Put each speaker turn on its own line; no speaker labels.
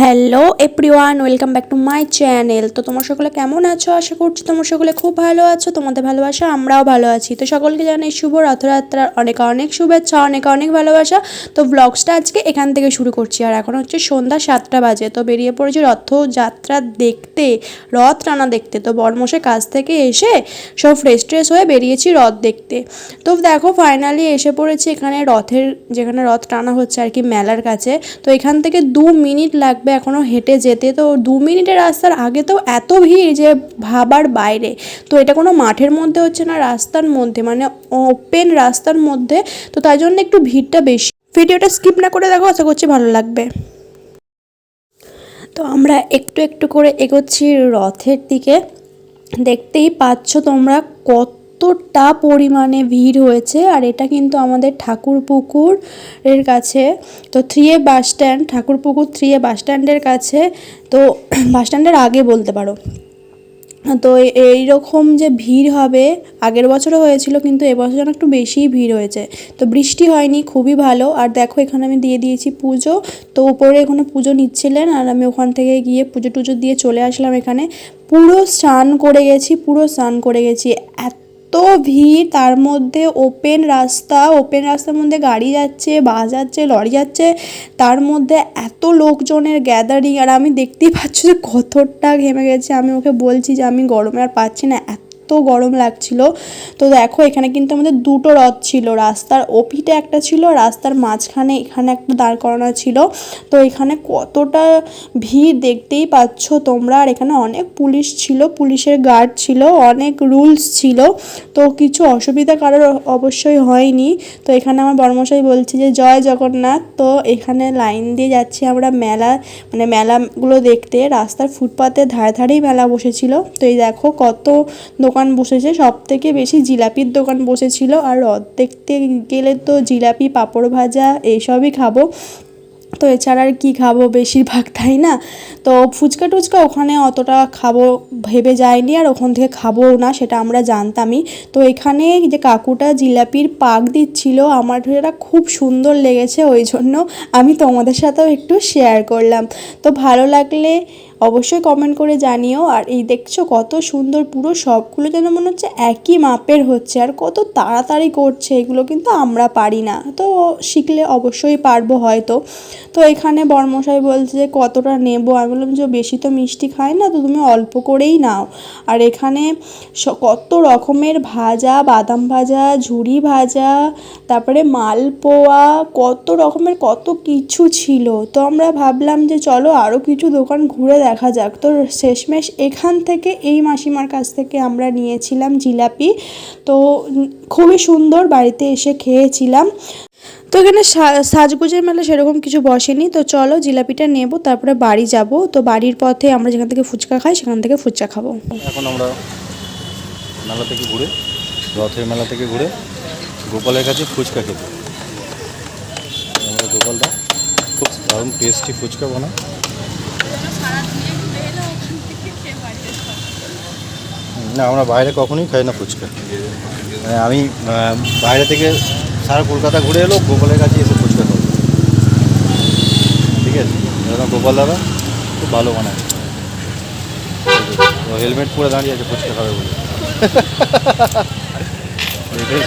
Hello everyone welcome back to my channel তো তোমার সকলে কেমন আছো? আশা করছি তোমার সকলে খুব ভালো আছো। তোমাদের ভালোবাসা, আমরাও ভালো আছি। তো সকলকে জানাই শুভ রথযাত্রার অনেক অনেক শুভেচ্ছা, অনেক অনেক ভালোবাসা। তো ব্লগসটা আজকে এখান থেকে শুরু করছি। আর এখন হচ্ছে সন্ধ্যা সাতটা বাজে। তো বেরিয়ে পড়েছি রথযাত্রা দেখতে, রথ টানা দেখতে। তো বর্মশে কাজ থেকে এসে সব ফ্রেশ ট্রেশ হয়ে বেরিয়েছি রথ দেখতে। তো দেখো ফাইনালি এসে পড়েছি এখানে রথের, যেখানে রথ টানা হচ্ছে আর কি মেলার কাছে। তো এখান থেকে দু মিনিট লাগবে এখনও হেঁটে যেতে। তো দু মিনিটের রাস্তার আগে তো এত ভিড় যে ভাবার বাইরে। তো এটা কোনো মাঠের মধ্যে হচ্ছে না, রাস্তার মধ্যে। মানে ওপেন রাস্তার মধ্যে। তো তাই জন্য একটু ভিড়টা বেশি। ভিডিওটা স্কিপ না করে দেখো, আশা করছি ভালো লাগবে। তো আমরা একটু একটু করে এগোচ্ছি রথের দিকে। দেখতেই পাচ্ছ তোমরা কতটা পরিমাণে ভিড় হয়েছে, আর এটা কিন্তু আমাদের ঠাকুর পুকুর এর কাছে, তো থ্রি এ বাস স্ট্যান্ড ঠাকুর পুকুর থ্রি এ বাস স্ট্যান্ডের কাছে, তো বাস স্ট্যান্ডের আগে বলতে পারো। তো এই রকম যে ভিড় হবে, আগের বছরও হয়েছিল, কিন্তু এবছর যেন একটু বেশিই ভিড় হয়েছে। তো বৃষ্টি হয়নি, খুবই ভালো, আর দেখো এখানে আমি দিয়ে দিয়েছি পুজো, তো উপরে এখানে পুজো নিচ্ছিলেন, আর আমি ওখান থেকে গিয়ে পুজো টুজো দিয়ে চলে আসলাম এখানে। পুরো স্নান করে গেছি, পুরো স্নান করে গেছি, এত ভিড়, তার মধ্যে ওপেন রাস্তা ওপেন রাস্তার মধ্যে গাড়ি যাচ্ছে বাস যাচ্ছে লরি যাচ্ছে, তার মধ্যে এত লোকজনের গ্যাদারিং আর আমি দেখতেই পাচ্ছি যে কতটা ঘেমে গেছে। আমি ওকে বলছি যে আমি গরমে আর পাচ্ছি না, এত গরম লাগছিল। তো দেখো, এখানে কিন্তু আমাদের দুটো রথ ছিল। রাস্তার ওপিটে একটা ছিল, রাস্তার মাঝখানে এখানে একটা দাঁড় করানো ছিল। তো এখানে কতটা ভিড় দেখতেই পাচ্ছ তোমরা। আর এখানে অনেক পুলিশ ছিল, পুলিশের গার্ড ছিল, অনেক রুলস ছিল। তো কিছু অসুবিধা কারোর অবশ্যই হয়নি। তো এখানে আমার বর্মশাই বলছে যে, জয় জগন্নাথ। তো এখানে লাইন দিয়ে যাচ্ছি আমরা মেলা মানে মেলাগুলো দেখতে। রাস্তার ফুটপাতের ধারে ধারেই মেলা বসেছিল। তো এই দেখো, কত দোকান বসেছে সব থেকে বেশি জিলাপির দোকান বসেছিল। আর রথ দেখতে গেলে তো জিলাপি, পাঁপড় ভাজা এইসবই খাব। তো এছাড়া আর কী খাব বেশিরভাগ, তাই না? তো ফুচকা টুচকা ওখানে অতটা খাব ভেবে যায়নি আর ওখান থেকে খাব না, সেটা আমরা জানতামই। তো এখানে যে কাকুটা জিলাপির পাক দিচ্ছিল, আমার সেটা খুব সুন্দর লেগেছে, ওই জন্য আমি তোমাদের সাথেও একটু শেয়ার করলাম। তো ভালো লাগলে অবশ্যই কমেন্ট করে জানিও। আর এই দেখছ কত সুন্দর পুরো সবগুলো যেন মনে হচ্ছে একই মাপের হচ্ছে। আর কত তাড়াতাড়ি করছে এগুলো কিন্তু আমরা পারি না। তো শিখলে অবশ্যই পারব হয়তো। তো এখানে বর্মশাই বলছে যে, কতটা নেব? আমি বললাম, যে বেশি তো মিষ্টি খায় না, তো তুমি অল্প করেই নাও। আর এখানে কত রকমের ভাজা, বাদাম ভাজা ঝুড়ি ভাজা, তারপরে মালপোয়া, কত রকমের কত কিছু ছিল। তো আমরা ভাবলাম যে, চলো আরও কিছু দোকান ঘুরে দেখা যাক। তো শেষমেশ এখান থেকে এই মাসিমার কাছ থেকে আমরা নিয়েছিলাম জিলাপি। তো খুবই সুন্দর বাড়িতে এসে খেয়েছিলাম। তো এখানে সাজগোজের মেলা সেরকম কিছু বসেনি। তো চলো জিলাপিটা নেব, তারপরে বাড়ি যাব। তো বাড়ির পথে আমরা যেখান থেকে ফুচকা খাই, সেখান থেকে ফুচকা খাব।
এখন আমরা মেলা থেকে ঘুরে, রথের মেলা থেকে ঘুরে গোপালের কাছে ফুচকা খেতে। আমরা গোপালদা, খুব দারুণ টেস্টি ফুচকা বানায় না, আমরা বাইরে কখনোই খাই না ফুচকা। মানে আমি বাইরে থেকে সারা কলকাতা ঘুরে এলো, গোপালের কাছে এসে ফুচকা খাব। ঠিক আছে? গোপাল দাদা খুব ভালো বানায় তো হেলমেট পরে দাঁড়িয়ে আছে, ফুচকা খাবে বলে। এটাই।